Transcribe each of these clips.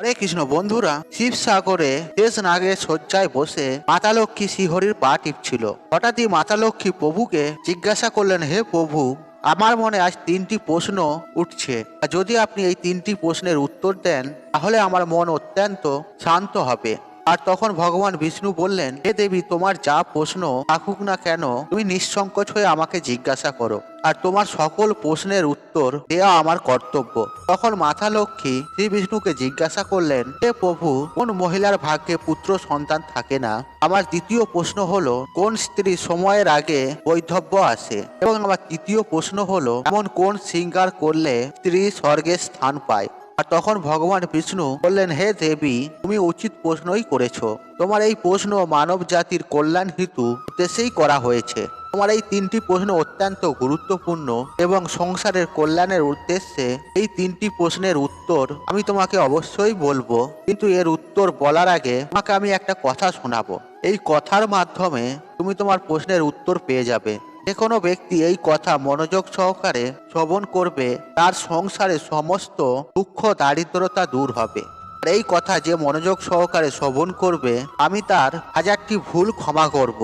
হরে কৃষ্ণ বন্ধুরা শিব সাগরে শেষ নাগে শয্যায় বসে মাতা লক্ষ্মী শ্রীহরির পা টিপছিল। হঠাৎই মাতা লক্ষ্মী প্রভুকে জিজ্ঞাসা করলেন, হে প্রভু, আমার মনে আজ তিনটি প্রশ্ন উঠছে। যদি আপনি এই তিনটি প্রশ্নের উত্তর দেন, তাহলে আমার মন অত্যন্ত শান্ত হবে। আর তখন ভগবান বিষ্ণু বললেন, হে দেবী, তোমার যা প্রশ্ন থাকুক না কেন, তুমি নিঃসংকোচ হয়ে আমাকে জিজ্ঞাসা করো। আর তোমার সকল প্রশ্নের উত্তর দেওয়া আমার কর্তব্য। তখন মাথা লক্ষ্মী শ্রী বিষ্ণুকে জিজ্ঞাসা করলেন, হে প্রভু, কোন মহিলার ভাগ্যে পুত্র সন্তান থাকে না? আমার দ্বিতীয় প্রশ্ন হলো, কোন স্ত্রী সময়ের আগে বৈধব্য আসে? এবং আমার তৃতীয় প্রশ্ন হলো, এমন কোন শৃঙ্গার করলে স্ত্রী স্বর্গে স্থান পায়? আর তখন ভগবান বিষ্ণু বললেন, হে দেবী, তুমি উচিত প্রশ্নই করেছ। তোমার এই প্রশ্ন মানব জাতির কল্যাণ হেতু উদ্দেশ্যেই করা হয়েছে। তোমার এই তিনটি প্রশ্ন অত্যন্ত গুরুত্বপূর্ণ এবং সংসারের কল্যাণের উদ্দেশ্যে এই তিনটি প্রশ্নের উত্তর আমি তোমাকে অবশ্যই বলব। কিন্তু এর উত্তর বলার আগে তোমাকে আমি একটা কথা শোনাবো। এই কথার মাধ্যমে তুমি তোমার প্রশ্নের উত্তর পেয়ে যাবে। যে কোনো ব্যক্তি এই কথা মনোযোগ সহকারে শ্রবণ করবে, তার সংসারে সমস্ত দুঃখ, দারিদ্রতা দূর হবে। আর এই কথা যে মনোযোগ সহকারে শ্রবণ করবে, আমি তার হাজারটি ভুল ক্ষমা করব।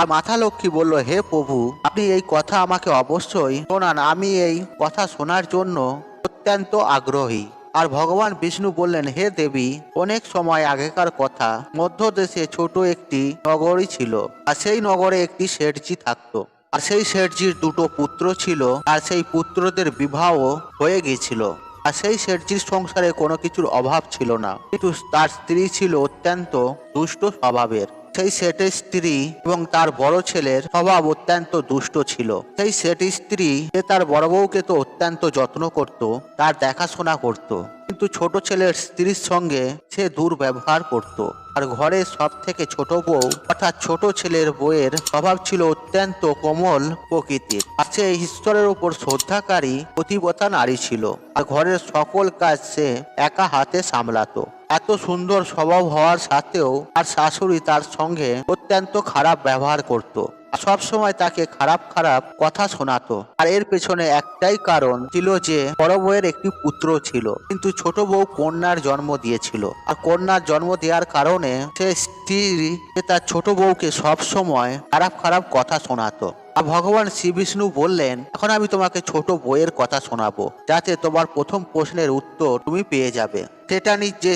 আর মাথা লক্ষ্মী বলল, হে প্রভু, আপনি এই কথা আমাকে অবশ্যই শোনান। আমি এই কথা শোনার জন্য অত্যন্ত আগ্রহী। আর ভগবান বিষ্ণু বললেন, হে দেবী, অনেক সময় আগেকার কথা মধ্যদেশে ছোট একটি নগরী ছিল, আর সেই নগরে একটি শেঠজি থাকতো। আর সেই শেঠজির দুটো পুত্র ছিল, আর সেই পুত্রদের বিবাহ হয়ে গিয়েছিল। আর সেই শেঠজির সংসারে কোনো কিছুর অভাব ছিল না। কিন্তু তার স্ত্রী ছিল অত্যন্ত দুষ্ট স্বভাবের। সেই শেঠের স্ত্রী এবং তার বড় ছেলের স্বভাব অত্যন্ত দুষ্ট ছিল। সেই শেঠের স্ত্রী, সে তার বড় বউকে তো অত্যন্ত যত্ন করত, তার দেখাশোনা করত। কিন্তু ছোট ছেলের স্ত্রীর সঙ্গে সে দুর্ব্যবহার করত। আর ঘরের সব থেকে ছোট বউ অর্থাৎ ছোট ছেলের বউয়ের স্বভাব ছিল অত্যন্ত কোমল প্রকৃতির। আর সে ঈশ্বরের উপর শ্রদ্ধাকারী প্রতিবতা নারী ছিল। আর ঘরের সকল কাজ সে একা হাতে সামলাতো। এত সুন্দর স্বভাব হওয়ার সাথেও আর শাশুড়ি তার সঙ্গে অত্যন্ত খারাপ ব্যবহার করত। সব সময় তাকে খারাপ খারাপ কথা শোনাতো। আর এর পেছনে একটাই কারণ ছিল যে, বড় বউয়ের একটি পুত্র ছিল। কিন্তু ছোট বউ কন্যার জন্ম দিয়েছিল। আর কন্যার জন্ম দেওয়ার কারণে সে স্ত্রী তার ছোট বউকে সব সময় খারাপ খারাপ কথা শোনাতো। আর ভগবান শ্রী বিষ্ণু বললেন, এখন আমি তোমাকে ছোট বইয়ের কথা শোনাবো, যাতে তোমার প্রথম প্রশ্নের উত্তর তুমি পেয়ে যাবে। সেটা নি যে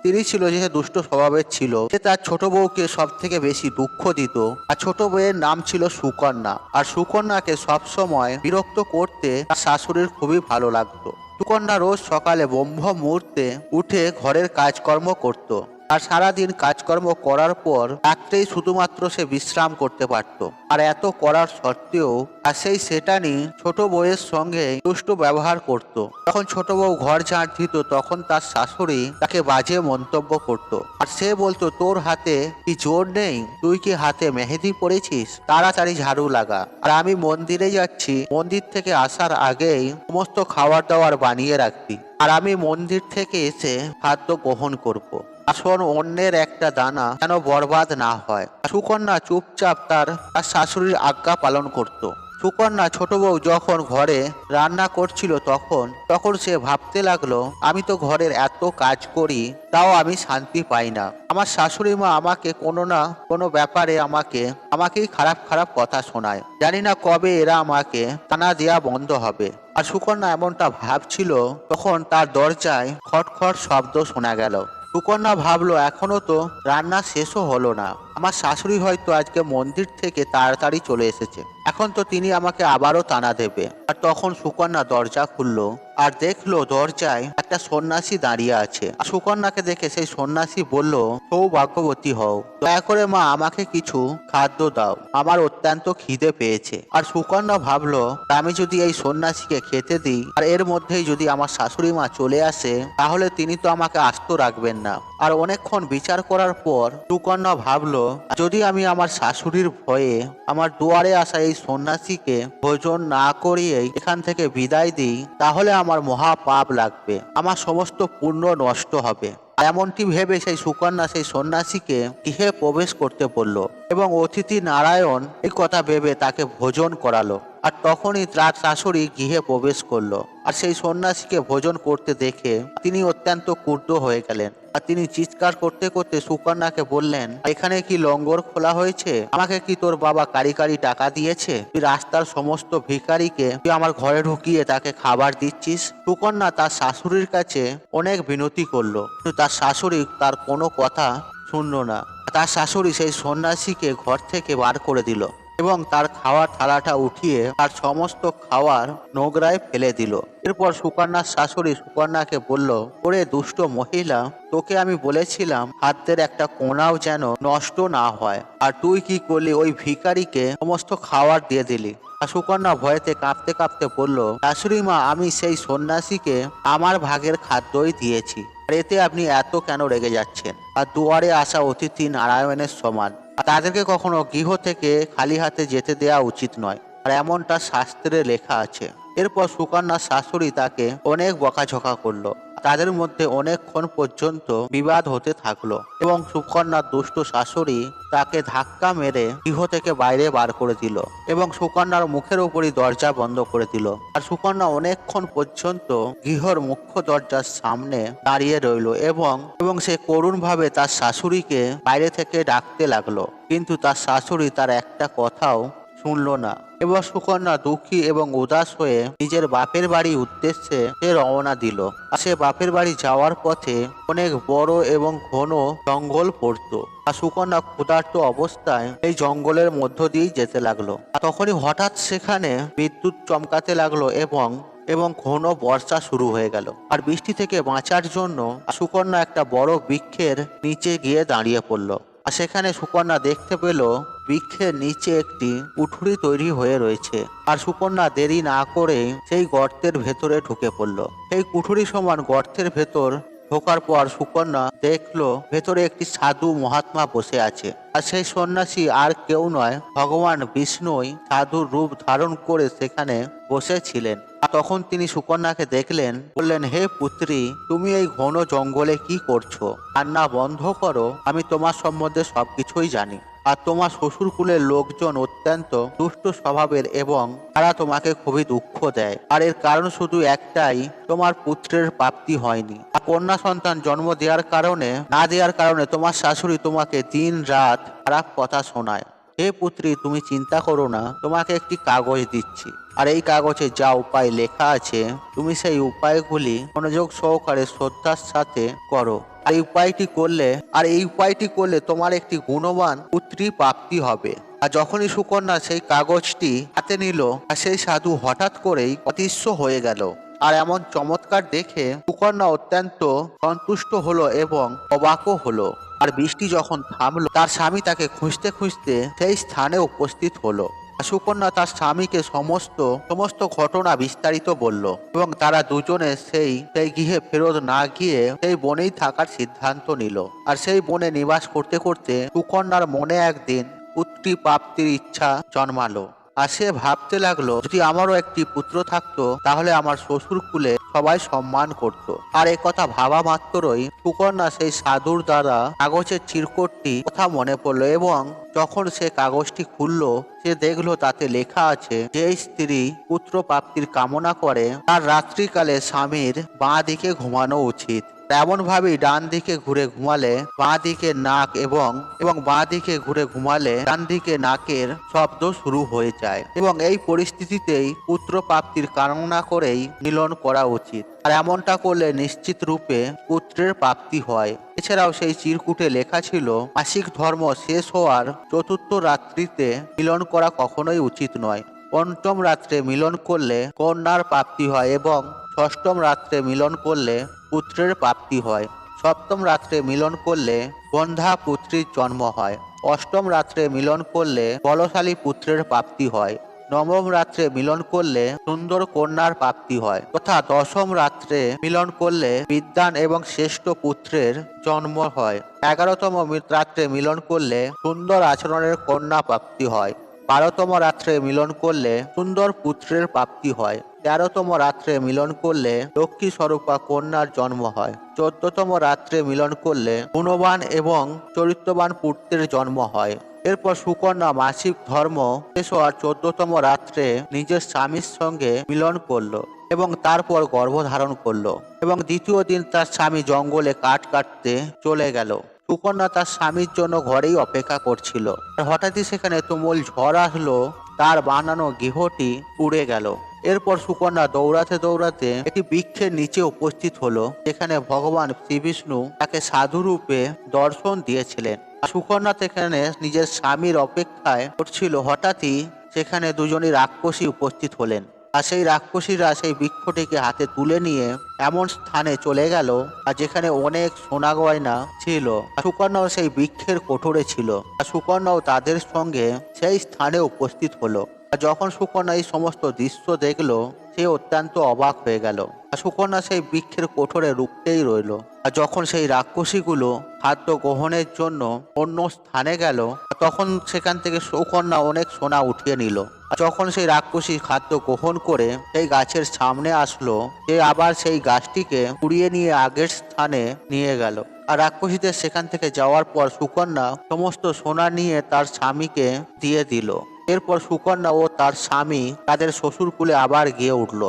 স্ত্রী ছিল যে দুষ্ট স্বভাবের ছিল, সে তার ছোট বউকে সব থেকে বেশি দুঃখ দিত। আর ছোট বউয়ের নাম ছিল সুকন্যা। আর সুকন্যাকে সবসময় বিরক্ত করতে তার শাশুড়ির খুবই ভালো লাগতো। সুকন্যা রোজ সকালে ব্রহ্ম মুহূর্তে উঠে ঘরের কাজকর্ম করত। আর সারাদিন কাজকর্ম করার পর রাত্রেই শুধুমাত্র সে বিশ্রাম করতে পারত। আর এত করার সত্ত্বেও আর সেই সেটানি ছোট বউয়ের সঙ্গে দুষ্ট ব্যবহার করত। যখন ছোট বউ ঘর ঝাঁট দিত, তখন তার শাশুড়ি তাকে বাজে মন্তব্য করত। আর সে বলতো, তোর হাতে কি জোর নেই? তুই কি হাতে মেহেদি পড়েছিস তাড়াতাড়ি ঝাড়ু লাগা। আর আমি মন্দিরে যাচ্ছি, মন্দির থেকে আসার আগেই সমস্ত খাবার দাবার বানিয়ে রাখবি আর আমি মন্দির থেকে এসে খাদ্য গ্রহণ করব। আসন অন্যের একটা দানা যেন বরবাদ না হয় সুকন্যা চুপচাপ তার শাশুড়ির আজ্ঞা পালন করত। সুকন্যা ছোট বউ যখন ঘরে রান্না করছিল তখন তখন সে ভাবতে লাগল, আমি তো ঘরের এত কাজ করি, তাও আমি শান্তি পাই না। আমার শাশুড়ি মা আমাকে কোনো না কোনো ব্যাপারে আমাকে, আমাকেই খারাপ খারাপ কথা শোনায়। জানি না কবে এরা আমাকে টানা দেয়া বন্ধ হবে। আর সুকন্যা এমনটা ভাবছিল, তখন তার দরজায় খটখট শব্দ শোনা গেল। সুকন্যা ভাবলো, এখনও তো রান্না শেষও হলো না। আমার শাশুড়ি হয়তো আজকে মন্দির থেকে তাড়াতাড়ি চলে এসেছে। এখন তো তিনি আমাকে আবারও টানা দেবে। আর তখন সুকন্যা দরজা খুললো আর দেখল দরজায় একটা সন্ন্যাসী দাঁড়িয়ে আছে। সুকন্যাকে দেখে সেই সন্ন্যাসী বলল, সৌভাগ্যবতী হও। দয়া করে মা, আমাকে কিছু খাদ্য দাও। আমার অত্যন্ত খিদে পেয়েছে। আর সুকন্যা ভাবলো, আমি যদি এই সন্ন্যাসীকে খেতে দিই আর এর মধ্যেই যদি আমার শাশুড়ি মা চলে আসে, তাহলে তিনি তো আমাকে আস্ত রাখবেন না। আর অনেকক্ষণ বিচার করার পর সুকন্যা ভাবলো যদি আমি আমার শাশুড়ির ভয়ে আমার দুয়ারে আসা এই সন্ন্যাসীকে ভোজন না করিয়েই এখান থেকে বিদায় দিই, তাহলে আমার মহা পাপ লাগবে। আমার সমস্ত পুণ্য নষ্ট হবে। এমনটি ভেবে সেই সুকন্যা সেই সন্ন্যাসীকে গৃহে প্রবেশ করতে বলল এবং অতিথি নারায়ণ এই কথা ভেবে তাকে ভোজন করালো। আর তখনই তার শাশুড়ি গৃহে প্রবেশ করল। আর সেই সন্ন্যাসীকে ভোজন করতে দেখে তিনি অত্যন্ত ক্রুদ্ধ হয়ে গেলেন। আর তিনি চিৎকার করতে করতে সুকন্যাকে বললেন, এখানে কি লঙ্গর খোলা হয়েছে? আমাকে কি তোর বাবা কারি কারি টাকা দিয়েছে? তুই রাস্তার সমস্ত ভিখারিকে, তুই আমার ঘরে ঢুকিয়ে তাকে খাবার দিচ্ছিস? সুকন্যা তার শাশুড়ির কাছে অনেক বিনতি করল, কিন্তু তার শাশুড়ি তার কোনো কথা শুনলো না। তার শাশুড়ি সেই সন্ন্যাসীকে ঘর থেকে বার করে দিল। এবং তার খাওয়ার থালাটা উঠিয়ে তার সমস্ত খাওয়ার নোংরায় ফেলে দিল। এরপর সুকন্যার শাশুড়ি সুকন্যাকে বলল, ওরে দুষ্ট মহিলা, তোকে আমি বলেছিলাম হাতের একটা কোনাও যেন নষ্ট না হয়। আর তুই কি করলি? ওই ভিকারিকে সমস্ত খাবার দিয়ে দিলি। সুকন্যা ভয়েতে কাঁপতে কাঁপতে বলল, শাশুড়ি মা, আমি সেই সন্ন্যাসীকে আমার ভাগের খাদ্যই দিয়েছি। আর এতে আপনি এত কেন রেগে যাচ্ছেন? আর দুয়ারে আসা অতিথি নারায়ণের সমান। তাদেরকে কখনো গৃহ থেকে খালি হাতে যেতে দেওয়া উচিত নয়। আর এমনটা শাস্ত্রে লেখা আছে। এরপর সুকন্যার শাশুড়ি তাকে অনেক বকাঝকা করল। তাদের মধ্যে অনেকক্ষণ পর্যন্ত বিবাদ হতে থাকল এবং সুকন্যার দুষ্ট শাশুড়ি তাকে ধাক্কা মেরে গৃহ থেকে বাইরে বার করে দিল এবং সুকন্যার মুখের উপরই দরজা বন্ধ করে দিল। আর সুকন্যা অনেকক্ষণ পর্যন্ত গৃহর মুখ্য দরজার সামনে দাঁড়িয়ে রইল এবং এবং সে করুণভাবে তার শাশুড়িকে বাইরে থেকে ডাকতে লাগল। কিন্তু তার শাশুড়ি তার একটা কথাও শুনলো না। এবার সুকন্যা দুঃখী এবং উদাস হয়ে নিজের বাপের বাড়ি উদ্দেশ্যে সে রওনা দিল। আর সে বাপের বাড়ি যাওয়ার পথে অনেক বড় এবং ঘন জঙ্গল পড়তো। আর সুকন্যা ক্ষুধার্ত অবস্থায় এই জঙ্গলের মধ্য দিয়েই যেতে লাগল। তখনই হঠাৎ সেখানে বিদ্যুৎ চমকাতে লাগল এবং এবং ঘন বর্ষা শুরু হয়ে গেল। আর বৃষ্টি থেকে বাঁচার জন্য সুকন্যা একটা বড় বৃক্ষের নিচে গিয়ে দাঁড়িয়ে পড়ল। আর সেখানে সুকন্যা দেখতে পেল বৃক্ষের নিচে একটি উঠুরি তৈরি হয়ে রয়েছে। আর সুকন্যা দেরি না করে সেই গর্তের ভেতরে ঢুকে পড়ল। সেই কুঠুরি সমান গর্তের ভেতর ঢোকার পর সুকন্যা দেখল, ভেতরে একটি সাধু মহাত্মা বসে আছে। আর সেই সন্ন্যাসী আর কেউ নয়, ভগবান বিষ্ণুই সাধুর রূপ ধারণ করে সেখানে বসেছিলেন। আর তখন তিনি সুকন্যাকে দেখলেন, বললেন, হে পুত্রী, তুমি এই ঘন জঙ্গলে কি করছ? রান্না বন্ধ করো, আমি তোমার সম্বন্ধে সবকিছুই জানি। আর তোমার শ্বশুরকুলের লোকজন অত্যন্ত দুষ্ট স্বভাবের এবং তারা তোমাকে খুবই দুঃখ দেয়। আর এর কারণ শুধু একটাই, তোমার পুত্রের প্রাপ্তি হয়নি। আর কন্যা সন্তান জন্ম দেওয়ার কারণে, না দেওয়ার কারণে তোমার শাশুড়ি তোমাকে দিন রাত খারাপ কথা শোনায়। হে পুত্রী, তুমি চিন্তা করো না, তোমাকে একটি কাগজ দিচ্ছি। আর এই কাগজে যা উপায় লেখা আছে, তুমি সেই উপায়গুলি মনোযোগ সহকারে শ্রদ্ধার সাথে করো। আর এই উপায়টি করলে, আর এই উপায়টি করলে তোমার একটি গুণবান পুত্রী প্রাপ্তি হবে। আর যখনই সুকন্যা সেই কাগজটি হাতে নিল, আর সেই সাধু হঠাৎ করেই অতিষ্ঠ হয়ে গেল। আর এমন চমৎকার দেখে সুকন্যা অত্যন্ত সন্তুষ্ট হলো এবং অবাকও হলো। আর বৃষ্টি যখন থামলো, তার স্বামী তাকে খুঁজতে খুঁজতে সেই স্থানে উপস্থিত হলো। সুকন্যা তার স্বামীকে সমস্ত সমস্ত ঘটনা বিস্তারিত বলল এবং তারা দুজনে সেই সেই গৃহে ফেরত না গিয়ে সেই বনেই থাকার সিদ্ধান্ত নিল। আর সেই বনে নিবাস করতে করতে সুকন্যার মনে একদিন পুত্রী প্রাপ্তির ইচ্ছা জন্মালো। আর সে ভাবতে লাগল, যদি আমারও একটি পুত্র থাকতো, তাহলে আমার শ্বশুর কুলে সবাই সম্মান করত। আর এ কথা ভাবা মাত্রই সুকন্যা সেই সাধুর দ্বারা কাগজের চিরকটটি কথা মনে পড়ল এবং যখন সে কাগজটি খুললো, সে দেখল তাতে লেখা আছে যে স্ত্রী পুত্র প্রাপ্তির কামনা করে, তার রাত্রিকালে স্বামীর বাঁ দিকে ঘুমানো উচিত। তেমন ভাবেই ডান দিকে ঘুরে ঘুমালে বাঁ দিকে নাক এবং এবং বাঁ দিকে ঘুরে ঘুমালে ডান দিকে নাকের শব্দ শুরু হয়ে যায়। এবং এই পরিস্থিতিতেই পুত্র প্রাপ্তির কামনা করেই মিলন করা উচিত। আর এমনটা করলে নিশ্চিত রূপে পুত্রের প্রাপ্তি হয়। এছাড়াও সেই চিরকুটে লেখা ছিল, মাসিক ধর্ম শেষ হওয়ার চতুর্থ রাত্রিতে মিলন করা কখনোই উচিত নয়। পঞ্চম রাত্রে মিলন করলে কন্যার প্রাপ্তি হয় এবং ষষ্ঠম রাত্রে মিলন করলে পুত্রের প্রাপ্তি হয়। সপ্তম রাত্রে মিলন করলে বন্ধা পুত্রীর জন্ম হয়। অষ্টম রাত্রে মিলন করলে বলশালী পুত্রের প্রাপ্তি হয়। নবম রাত্রে মিলন করলে সুন্দর কন্যার প্রাপ্তি হয়। তথা দশম রাত্রে মিলন করলে বিদ্যান এবং শ্রেষ্ঠ পুত্রের জন্ম হয়। এগারোতম রাত্রে মিলন করলে সুন্দর আচরণের কন্যা প্রাপ্তি হয়। বারোতম রাত্রে মিলন করলে সুন্দর পুত্রের প্রাপ্তি হয়। তেরোতম রাত্রে মিলন করলে লক্ষ্মী স্বরূপা কন্যার জন্ম হয়। চোদ্দতম রাত্রে মিলন করলে গুণবান এবং চরিত্রবান পুত্রের জন্ম হয়। এরপর সুকন্যা মাসিক ধর্ম শেষ হওয়ার চোদ্দতম রাত্রে নিজের স্বামীর সঙ্গে মিলন করল এবং তারপর গর্ভধারণ করল এবং দ্বিতীয় দিন তার স্বামী জঙ্গলে কাঠ কাটতে চলে গেল। সুকন্যা তার স্বামীর জন্য ঘরেই অপেক্ষা করছিল। হঠাৎই সেখানে তুমুল ঝড় আসলো, তার বানানো গৃহটি উড়ে গেল। এরপর সুকন্যা দৌড়াতে দৌড়াতে একটি বৃক্ষের নিচে উপস্থিত হলো, যেখানে ভগবান শ্রীবিষ্ণু তাকে সাধু রূপে দর্শন দিয়েছিলেন। সুকন্যা সেখানে নিজের স্বামীর অপেক্ষায় করছিল, হঠাৎই সেখানে দুজনই রাক্ষসী উপস্থিত হলেন। আর সেই রাক্ষসীরা সেই বৃক্ষটিকে হাতে তুলে নিয়ে এমন স্থানে চলে গেল, আর যেখানে অনেক সোনা গয়না ছিল। সুকন্যাও সেই বৃক্ষের কোঠরে ছিল। আর সুকন্যাও তাদের সঙ্গে সেই স্থানে উপস্থিত হলো। যখন সুকন্যা এই সমস্ত দৃশ্য দেখল, সে অত্যন্ত অবাক হয়ে গেল। আর সুকন্যা সেই বৃক্ষের কোঠরে রুখতেই রইল। আর যখন সেই রাক্ষসীগুলো খাদ্য গ্রহণের জন্য অন্য স্থানে গেল, তখন সেখান থেকে সুকন্যা অনেক সোনা উঠিয়ে নিল। যখন সেই রাক্ষসী খাদ্য গ্রহণ করে সেই গাছের সামনে আসলো, সে আবার সেই গাছটিকে কুড়িয়ে নিয়ে আগের স্থানে নিয়ে গেল। আর রাক্ষসীদের সেখান থেকে যাওয়ার পর সুকন্যা সমস্ত সোনা নিয়ে তার স্বামীকে দিয়ে দিল। এরপর সুকন্যা ও তার স্বামী তাদের শ্বশুরকুলে আবার গিয়ে উঠল।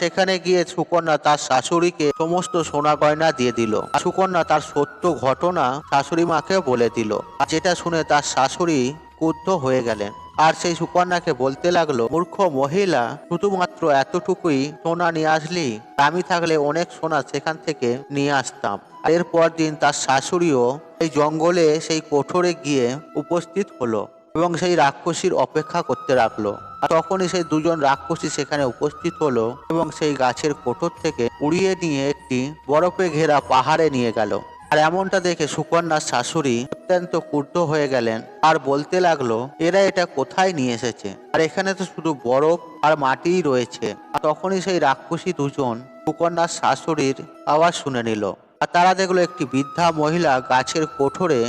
সেখানে গিয়ে সুকন্যা তার শাশুড়িকে সমস্ত সোনা গয়না দিয়ে দিল। সুকন্যা তার সত্য ঘটনা শাশুড়ি মাকে বলে দিল। যেটা শুনে তার শাশুড়ি ক্রুদ্ধ হয়ে গেলেন। আর সেই সুকন্যাকে বলতে লাগল, মূর্খ মহিলা, শুধুমাত্র এতটুকুই সোনা নিয়ে আসলি? আমি থাকলে অনেক সোনা সেখান থেকে নিয়ে আসতাম। এরপর দিন তার শাশুড়িও এই জঙ্গলে সেই কোঠরে গিয়ে উপস্থিত হলো। এবং সেই রাক্ষসীর অপেক্ষা করতে রাখল। আর তখনই সেই দুজন রাক্ষসী সেখানে উপস্থিত হলো এবং সেই গাছের কোঠর থেকে উড়িয়ে নিয়ে একটি বরফে ঘেরা পাহাড়ে নিয়ে গেল। আর এমনটা দেখে সুকন্যার শাশুড়ি অত্যন্ত ক্রুদ্ধ হয়ে গেলেন আর বলতে লাগল, এরা এটা কোথায় নিয়ে এসেছে? আর এখানে তো শুধু বরফ আর মাটিই রয়েছে। আর তখনই সেই রাক্ষসী দুজন সুকন্যার শাশুড়ির আওয়াজ শুনে নিল। আর তারা দেখল একটি বৃদ্ধা মহিলা গাছের কোঠরে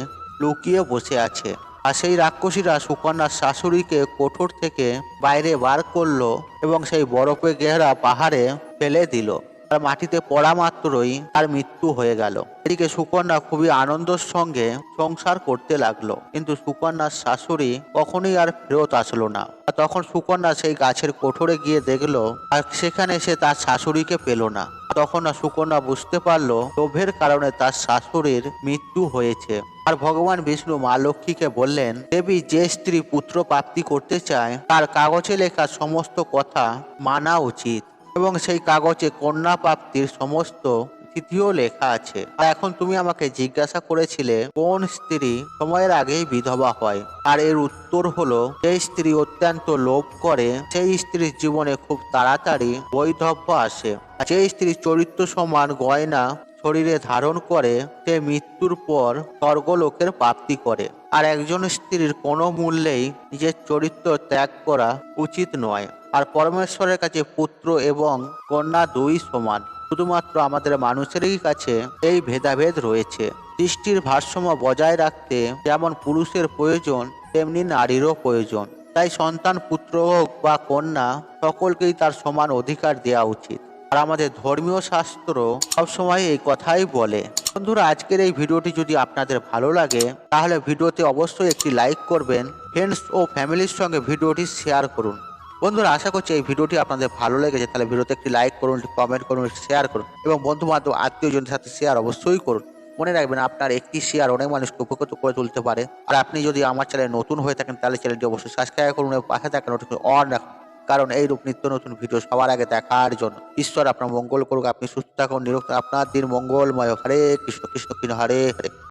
লুকিয়ে বসে আছে। আর সেই রাক্ষসীরা সুকন্যার শাশুড়িকে কঠোর থেকে বাইরে বার করল এবং সেই বরফে ঘেরা পাহাড়ে ফেলে দিল। আর মাটিতে পড়া মাত্রই তার মৃত্যু হয়ে গেল। এদিকে সুকন্যা খুবই আনন্দের সঙ্গে সংসার করতে লাগল। কিন্তু সুকন্যার শাশুড়ি কখনোই আর ফেরত আসলো না। তখন সুকন্যা সেই গাছের কোঠরে গিয়ে দেখল, আর সেখানে সে তার শাশুড়িকে পেল না। তখন সুকন্যা বুঝতে পারল, লোভের কারণে তার শাশুড়ির মৃত্যু হয়েছে। আর ভগবান বিষ্ণু মা লক্ষ্মীকে বললেন, দেবী যে স্ত্রী পুত্র প্রাপ্তি করতে চায়, তার কাগজে লেখা সমস্ত কথা মানা উচিত। এবং সেই কাগজে কন্যা প্রাপ্তির সমস্ত তিথিও লেখা আছে। আর এখন তুমি আমাকে জিজ্ঞাসা করেছিলে, কোন স্ত্রী সময়ের আগেই বিধবা হয়? আর এর উত্তর হলো, যে স্ত্রী অত্যন্ত লোভ করে, সেই স্ত্রীর জীবনে খুব তাড়াতাড়ি বৈধব্য আসে। যে স্ত্রী চরিত্র সমান গয়না শরীরে ধারণ করে, সে মৃত্যুর পর স্বর্গলোকের প্রাপ্তি করে। আর একজন স্ত্রীর কোনো মূল্যেই নিজের চরিত্র ত্যাগ করা উচিত নয়। আর পরমেশ্বরের কাছে পুত্র এবং কন্যা দুই সমান। শুধুমাত্র আমাদের মানুষেরই কাছে এই ভেদাভেদ রয়েছে। সৃষ্টির ভারসাম্য বজায় রাখতে যেমন পুরুষের প্রয়োজন, তেমনি নারীরও প্রয়োজন। তাই সন্তান, পুত্র হোক বা কন্যা, সকলকেই তার সমান অধিকার দেওয়া উচিত। আর আমাদের ধর্মীয় শাস্ত্র সবসময় এই কথাই বলে। বন্ধুরা, আজকের এই ভিডিওটি যদি আপনাদের ভালো লাগে, তাহলে ভিডিওতে অবশ্যই একটি লাইক করবেন। ফ্রেন্ডস ও ফ্যামিলির সঙ্গে ভিডিওটি শেয়ার করুন। বন্ধুরা, আশা করছি এই ভিডিওটি আপনাদের ভালো লেগেছে। তাহলে ভিডিওতে একটি লাইক করুন, একটি কমেন্ট করুন, একটি শেয়ার করুন এবং বন্ধু বান্ধব আত্মীয়জনের সাথে শেয়ার অবশ্যই করুন। মনে রাখবেন, আপনার একটি শেয়ার অনেক মানুষকে উপকৃত করে তুলতে পারে। আর আপনি যদি আমার চ্যানেলে নতুন হয়ে থাকেন, তাহলে চ্যানেলটি অবশ্যই সাবস্ক্রাইব করুন এবং পাশে থাকা নোটিফিকেশন অন রাখুন। কারণ এই রূপ নিত্য নতুন ভিডিও সবার আগে দেখার জন্য। ঈশ্বর আপনার মঙ্গল করুক, আপনি সুস্থ থাকুন, নিরোগ থাকুন। আপনার দিন মঙ্গলময় হরে কৃষ্ণ কৃষ্ণ কৃষ্ণ, হরে হরে।